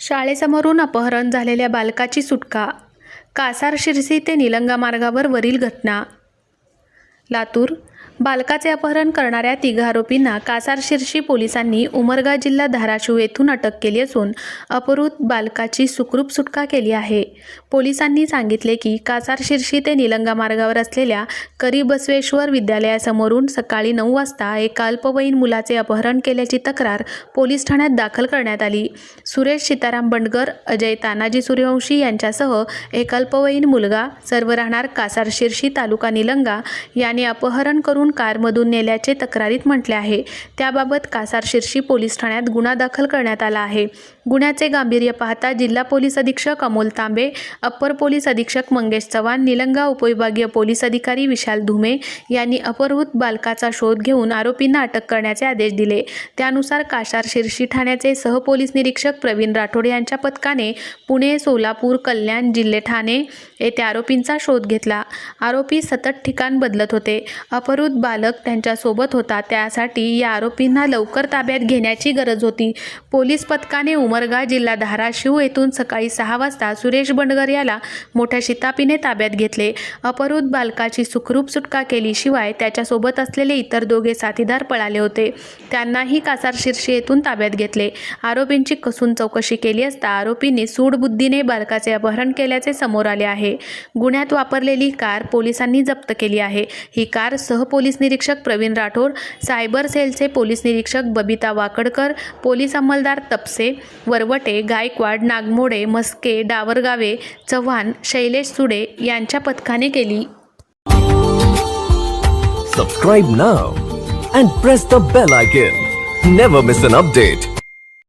शाळेसमोरून अपहरण झालेल्या बालकाची सुटका कासार शिरसी ते निलंगा मार्गावर वरील घटना. लातूर बालकाचे अपहरण करणाऱ्या तिघ आरोपींना कासारशिर्शी पोलिसांनी उमरगा जिल्हा धाराशिव येथून अटक केली असून अपहृत बालकाची सुखरूप सुटका केली आहे. पोलिसांनी सांगितले की कासारशिरशी ते निलंगा मार्गावर असलेल्या करी बसवेश्वर विद्यालयासमोरून सकाळी नऊ वाजता एका अल्पवयीन मुलाचे अपहरण केल्याची तक्रार पोलीस ठाण्यात दाखल करण्यात आली. सुरेश सीताराम बंडगर अजय तानाजी सूर्यवंशी यांच्यासह एक अल्पवयीन मुलगा सर्व राहणार कासारशिर्शी तालुका निलंगा याने अपहरण करून कारमधून नेल्याचे तक्रारीत म्हटले आहे. त्याबाबत कासार शिरशी पोलीस ठाण्यात गुन्हा दाखल करण्यात आला आहे. गुन्ह्याचे गांभीर्य पाहता जिल्हा पोलीस अधीक्षक अमोल तांबे अप्पर पोलीस अधीक्षक मंगेश चव्हाण निलंगा उपविभागीय पोलीस अधिकारी विशाल धुमे यांनी अपहृत बालकाचा शोध घेऊन आरोपींना अटक करण्याचे आदेश दिले. त्यानुसार काशार शिर्शी ठाण्याचे सहपोलीस निरीक्षक प्रवीण राठोड यांच्या पथकाने पुणे सोलापूर कल्याण जिल्हे ठाणे येथे आरोपींचा शोध घेतला. आरोपी सतत ठिकाण बदलत होते. अपहृत बालक त्यांच्यासोबत होता. त्यासाठी या आरोपींना लवकर ताब्यात घेण्याची गरज होती. पोलीस पथकाने उमरगा जिल्हा धाराशिव येथून सकाळी सहा वाजता सुरेश बंडगर याला मोठ्या शितापीने ताब्यात घेतले. अपहृत बालकाची सुखरूप सुटका केली शिवाय त्याच्यासोबत असलेले इतर दोघे साथीदार पळाले होते. त्यांनाही कासार शिरशी येथून ताब्यात घेतले. आरोपींची कसून चौकशी केली असता आरोपींनी सूडबुद्धीने बालकाचे अपहरण केल्याचे समोर आले आहे. गुन्ह्यात वापरलेली कार पोलिसांनी जप्त केली आहे. ही कार सहपोलीस पोलीस निरीक्षक प्रवीण राठोड सायबर सेलचे पोलीस निरीक्षक बबिता वाकडकर पोलीस अंमलदार तपसे वरवटे गायकवाड नागमोडे मस्के डावरगावे चव्हाण शैलेश सुडे यांच्या पथकाने केली. Subscribe now and press the bell icon never miss an update